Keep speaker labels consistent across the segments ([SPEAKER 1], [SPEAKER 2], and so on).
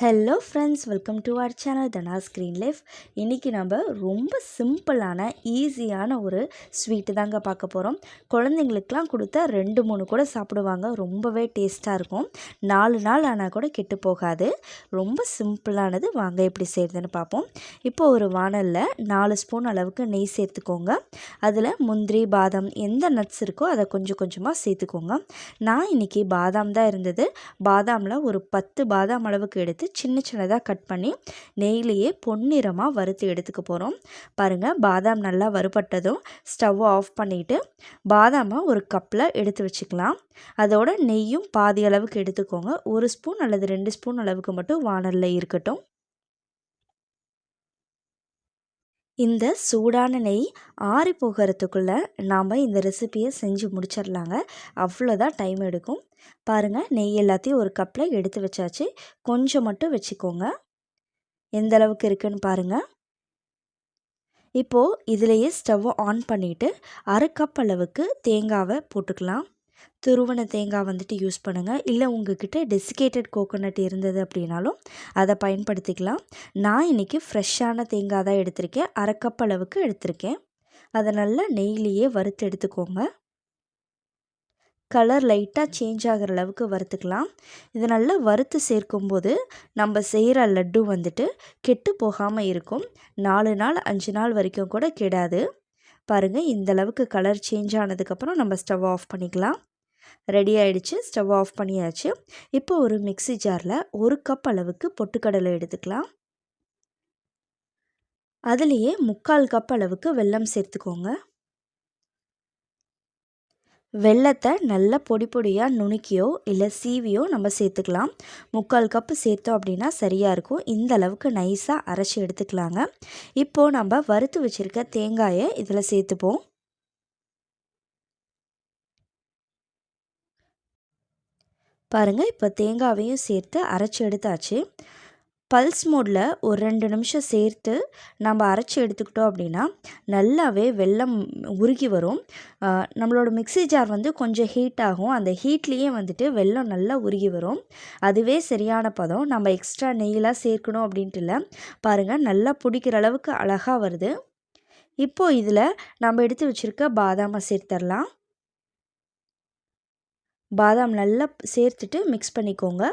[SPEAKER 1] Hello friends welcome to our channel Dhana screen life இன்றைக்கி நம்ம ரொம்ப சிம்பிளான ஈஸியான ஒரு ஸ்வீட்டு தாங்க பார்க்க போகிறோம் குழந்தைங்களுக்கெலாம் கொடுத்தா ரெண்டு மூணு கூட சாப்பிடுவாங்க. ரொம்பவே டேஸ்ட்டாக இருக்கும். நாலு நாள் ஆனால் கூட கெட்டு போகாது. ரொம்ப சிம்பிளானது. வாங்க எப்படி செய்கிறதுன்னு பார்ப்போம். இப்போ ஒரு வானலில் நாலு ஸ்பூன் அளவுக்கு நெய் சேர்த்துக்கோங்க. அதில் முந்திரி பாதாம் எந்த நட்ஸ் இருக்கோ அதை கொஞ்சம் கொஞ்சமாக சேர்த்துக்கோங்க. நான் இன்றைக்கி பாதாம் தான் இருந்தது. பாதாமில் ஒரு பத்து பாதாம் அளவுக்கு எடுத்து சின்ன சின்னதாக கட் பண்ணி நெய்லேயே பொன்னிறமாக வறுத்து எடுத்துக்க போகிறோம் பாருங்கள் பாதாம் நல்லா வறுபட்டதும் ஸ்டவ் ஆஃப் பண்ணிவிட்டு பாதாமை ஒரு கப்பில் எடுத்து வச்சுக்கலாம். அதோட நெய்யும் பாதி அளவுக்கு எடுத்துக்கோங்க. ஒரு ஸ்பூன் அல்லது ரெண்டு ஸ்பூன் அளவுக்கு மட்டும் வானலில் இருக்கட்டும். இந்த சூடான நெய் ஆறி போகிறதுக்குள்ளே நாம் இந்த ரெசிப்பியை செஞ்சு முடிச்சிடலாங்க அவ்வளோதான் டைம் எடுக்கும். பாருங்கள் நெய் எல்லாத்தையும் ஒரு கப்பில் எடுத்து வச்சாச்சு. கொஞ்சம் மட்டும் வச்சுக்கோங்க. எந்த அளவுக்கு இருக்குன்னு பாருங்கள் இப்போது இதிலையே ஸ்டவ்வை ஆன் பண்ணிவிட்டு அரை கப் அளவுக்கு தேங்காவை போட்டுக்கலாம். துருவன தேங்காய் வந்துட்டு யூஸ் பண்ணுங்கள் இல்லை உங்ககிட்ட டெசிகேட்டட் கோகோனட் இருந்தது அப்படின்னாலும் அதை பயன்படுத்திக்கலாம். நான் இன்றைக்கி ஃப்ரெஷ்ஷான தேங்காய் தான் எடுத்திருக்கேன். அரைக்கப் அளவுக்கு எடுத்திருக்கேன். அதை நல்லா நெய்லியே வறுத்து எடுத்துக்கோங்க. கலர் லைட்டாக சேஞ்ச் ஆகிற அளவுக்கு வறுத்துக்கலாம். இது நல்லா வறுத்து சேர்க்கும்போது நம்ம செய்கிற லட்டு வந்துட்டு கெட்டு போகாமல் இருக்கும். நாலு நாள் அஞ்சு நாள் வரைக்கும் கூட கெடாது. பாருங்கள் இந்த அளவுக்கு கலர் சேஞ்ச் ஆனதுக்கப்புறம் நம்ம ஸ்டவ் ஆஃப் பண்ணிக்கலாம். ரெடி ஆகிடுச்சு ஸ்டவ் ஆஃப் பண்ணியாச்சு. இப்போ ஒரு மிக்சி ஜாரில் ஒரு கப் அளவுக்கு பொட்டுக்கடலை எடுத்துக்கலாம். அதுலேயே முக்கால் கப் அளவுக்கு வெல்லம் சேர்த்துக்கோங்க. வெள்ளத்தை நல்லா பொடி பொடியாக நுணுக்கியோ இல்லை சீவியோ நம்ம சேர்த்துக்கலாம். முக்கால் கப்பு சேர்த்தோம் அப்படின்னா சரியாக இருக்கும். இந்த அளவுக்கு நைஸாக அரைச்சி எடுத்துக்கலாங்க. இப்போது நம்ம வறுத்து வச்சுருக்க தேங்காயை இதில் சேர்த்துப்போம். பாருங்கள் இப்போ தேங்காவையும் சேர்த்து அரைச்சி எடுத்தாச்சு. பல்ஸ் மோடில் ஒரு ரெண்டு நிமிஷம் சேர்த்து நம்ம அரைச்சி எடுத்துக்கிட்டோம் அப்படின்னா நல்லாவே வெள்ளம் உருகி வரும். நம்மளோட மிக்சி ஜார் வந்து கொஞ்சம் ஹீட் ஆகும். அந்த ஹீட்லேயே வந்துட்டு வெள்ளம் நல்லா உருகி வரும். அதுவே சரியான பதம். நம்ம எக்ஸ்ட்ரா நெய்யெலாம் சேர்க்கணும் அப்படின்ட்டு இல்லை. பாருங்கள் நல்லா பிடிக்கிற அளவுக்கு அழகாக வருது. இப்போது இதில் நம்ம எடுத்து வச்சுருக்க பாதாமை சேர்த்துடலாம் பாதாம் நல்லா சேர்த்துட்டு மிக்ஸ் பண்ணிக்கோங்க.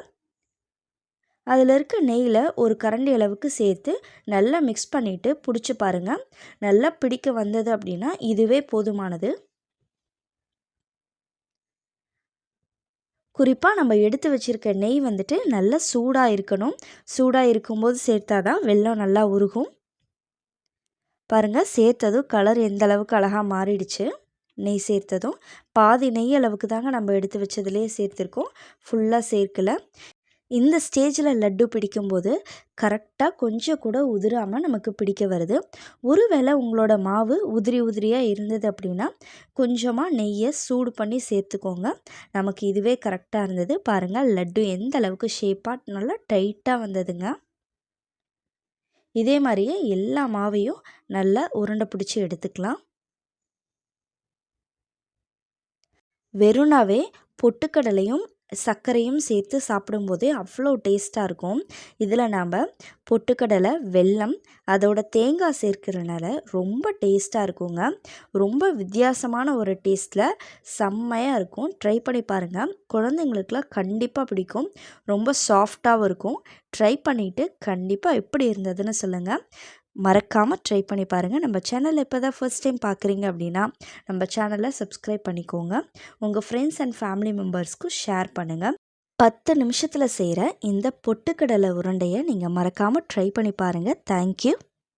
[SPEAKER 1] அதில் இருக்க நெய்யில் ஒரு கரண்டி அளவுக்கு சேர்த்து நல்லா மிக்ஸ் பண்ணிவிட்டு பிடிச்சி பாருங்கள் நல்லா பிடிக்க வந்தது அப்படின்னா இதுவே போதுமானது. குறிப்பாக நம்ம எடுத்து வச்சுருக்க நெய் வந்துட்டு நல்லா சூடாக இருக்கணும். சூடாக இருக்கும்போது சேர்த்தா தான் வெள்ளம் நல்லா உருகும். பாருங்கள் சேர்த்ததும் கலர் எந்த அளவுக்கு அழகாக மாறிடுச்சு. நெய் சேர்த்ததும். பாதி நெய் அளவுக்கு தாங்க நம்ம எடுத்து வச்சதுலேயே சேர்த்துருக்கோம். ஃபுல்லாக சேர்க்கலை. இந்த ஸ்டேஜில் லட்டு பிடிக்கும்போது கரெக்டாக கொஞ்சம் கூட உதிராமல் நமக்கு பிடிக்க வருது. ஒருவேளை உங்களோட மாவு உதிரி உதிரியாக இருந்தது அப்படின்னா கொஞ்சமாக நெய்யை சூடு பண்ணி சேர்த்துக்கோங்க. நமக்கு இதுவே கரெக்டாக இருந்தது. பாருங்கள் லட்டு எந்த அளவுக்கு ஷேப்பாக நல்லா டைட்டாக வந்ததுங்க. இதே மாதிரியே எல்லா மாவையும் நல்லா உருண்டை பிடிச்சி எடுத்துக்கலாம். வெறுனாவே பொட்டுக்கடலையும் சர்க்கரையும் சேர்த்து சாப்பிடும்போதே அவ்வளோ டேஸ்ட்டாக இருக்கும். இதில் நாம் பொட்டுக்கடலை வெல்லம் அதோட தேங்காய் சேர்க்கிறனால ரொம்ப டேஸ்ட்டாக இருக்குங்க. ரொம்ப வித்தியாசமான ஒரு டேஸ்ட்டில் செம்மையாக இருக்கும். ட்ரை பண்ணி பாருங்கள் குழந்தைங்களுக்குலாம் கண்டிப்பாக பிடிக்கும். ரொம்ப சாஃப்டாகவும் இருக்கும். ட்ரை பண்ணிவிட்டு கண்டிப்பாக எப்படி இருந்ததுன்னு சொல்லுங்கள் மறக்காமல் ட்ரை பண்ணி பாருங்கள் நம்ம சேனல் இப்போ தான் ஃபர்ஸ்ட் டைம் பார்க்குறீங்க அப்படின்னா நம்ம சேனலை சப்ஸ்கிரைப் பண்ணிக்கோங்க. உங்கள் ஃப்ரெண்ட்ஸ் அண்ட் ஃபேமிலி மெம்பர்ஸ்க்கும் ஷேர் பண்ணுங்கள் பத்து நிமிஷத்தில் செய்கிற இந்த பொட்டுக்கடலை உருண்டையை நீங்கள் மறக்காமல் ட்ரை பண்ணி பாருங்கள் தேங்க்யூ